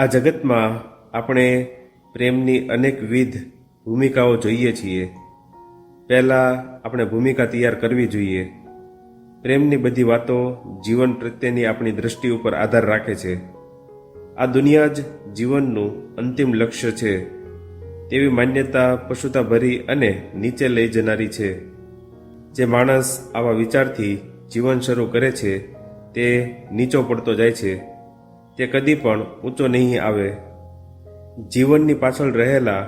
આ જગતમાં આપણે પ્રેમની અનેકવિધ ભૂમિકાઓ જોઈએ છીએ. પહેલાં આપણે ભૂમિકા તૈયાર કરવી જોઈએ. પ્રેમની બધી વાતો જીવન પ્રત્યેની આપણી દ્રષ્ટિ ઉપર આધાર રાખે છે. આ દુનિયા જ જીવનનું અંતિમ લક્ષ્ય છે. તેવી માન્યતા પશુતા ભરી અને નીચે લઈ જનારી છે. જે માણસ આવા વિચારથી જીવન શરૂ કરે છે, તે નીચો પડતો જાય છે. તે કદી પણ ઊંચો નહીં આવે. જીવનની પાછળ રહેલા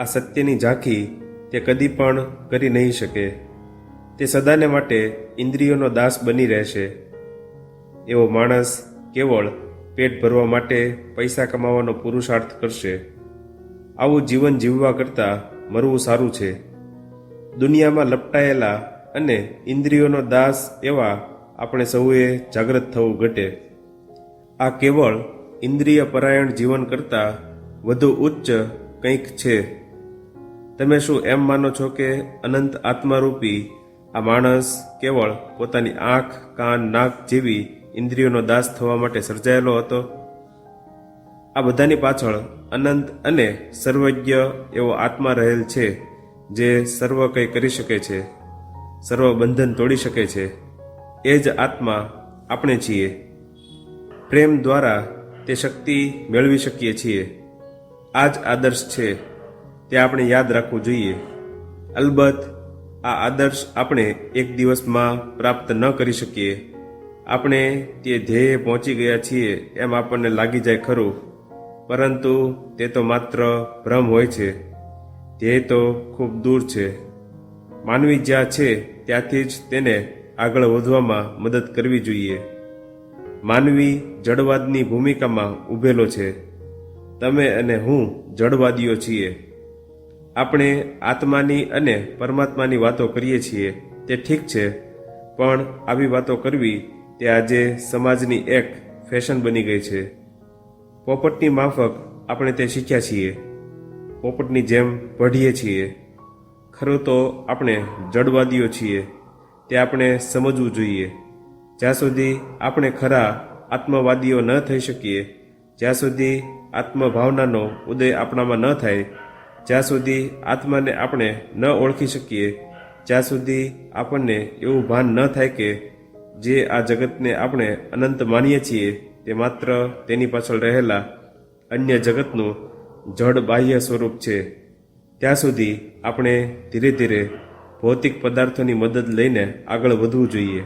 આ સત્યની ઝાંખી તે કદી પણ કરી નહીં શકે. તે સદાને માટે ઇન્દ્રિયોનો દાસ બની રહેશે. એવો માણસ કેવળ પેટ ભરવા માટે પૈસા કમાવાનો પુરુષાર્થ કરશે. આવું જીવન જીવવા કરતાં મરવું સારું છે. દુનિયામાં લપટાયેલા અને ઇન્દ્રિયોનો દાસ એવા આપણે સૌએ જાગૃત થવું ઘટે. આ કેવળ ઇન્દ્રિય પરાયણ જીવન કરતાં વધુ ઉચ્ચ કંઈક છે. તમે શું એમ માનો છો કે અનંત આત્મારૂપી આ માણસ કેવળ પોતાની આંખ, કાન, નાક જેવી ઇન્દ્રિયોનો દાસ થવા માટે સર્જાયેલો હતો? આ બધાની પાછળ અનંત અને સર્વજ્ઞ એવો આત્મા રહેલ છે, જે સર્વ કંઈ કરી શકે છે, સર્વ બંધન તોડી શકે છે. એ જ આત્મા આપણે છીએ. પ્રેમ દ્વારા તે શક્તિ મેળવી શકીએ છીએ. આ જ આદર્શ છે, તે આપણે યાદ રાખવું જોઈએ. અલબત્ત, આ આદર્શ આપણે એક દિવસમાં પ્રાપ્ત ન કરી શકીએ. આપણે તે ધ્યેયે પહોંચી ગયા છીએ એમ આપણને લાગી જાય ખરું. પરંતુ તે તો માત્ર ભ્રમ હોય છે. ધ્યેય તો ખૂબ દૂર છે. માનવી જ્યાં છે, ત્યાંથી જ તેને આગળ વધવામાં મદદ કરવી જોઈએ. માનવી જડવાદની ભૂમિકામાં ઊભેલો છે. તમે અને હું જડવાદીઓ છીએ. આપણે આત્માની અને પરમાત્માની વાતો કરીએ છીએ, તે ઠીક છે. પણ આવી વાતો કરવી, તે આજે સમાજની એક ફેશન બની ગઈ છે. પોપટની માફક આપણે તે શીખ્યા છીએ. પોપટની જેમ પઢીએ છીએ. ખરું તો આપણે જડવાદીઓ છીએ. તે આપણે સમજવું જોઈએ. જ્યાં સુધી આપણે ખરા આત્મવાદીઓ ન થઈ શકીએ, જ્યાં સુધી આત્મભાવનાનો ઉદય આપણામાં ન થાય, જ્યાં સુધી આત્માને આપણે ન ઓળખી શકીએ, જ્યાં સુધી આપણને એવું ભાન ન થાય કે જે આ જગતને આપણે અનંત માનીએ છીએ, તે માત્ર તેની પાછળ રહેલા અન્ય જગતનું જડ બાહ્ય સ્વરૂપ છે. ત્યાં સુધી આપણે ધીરે ધીરે ભૌતિક પદાર્થોની મદદ લઈને આગળ વધવું જોઈએ.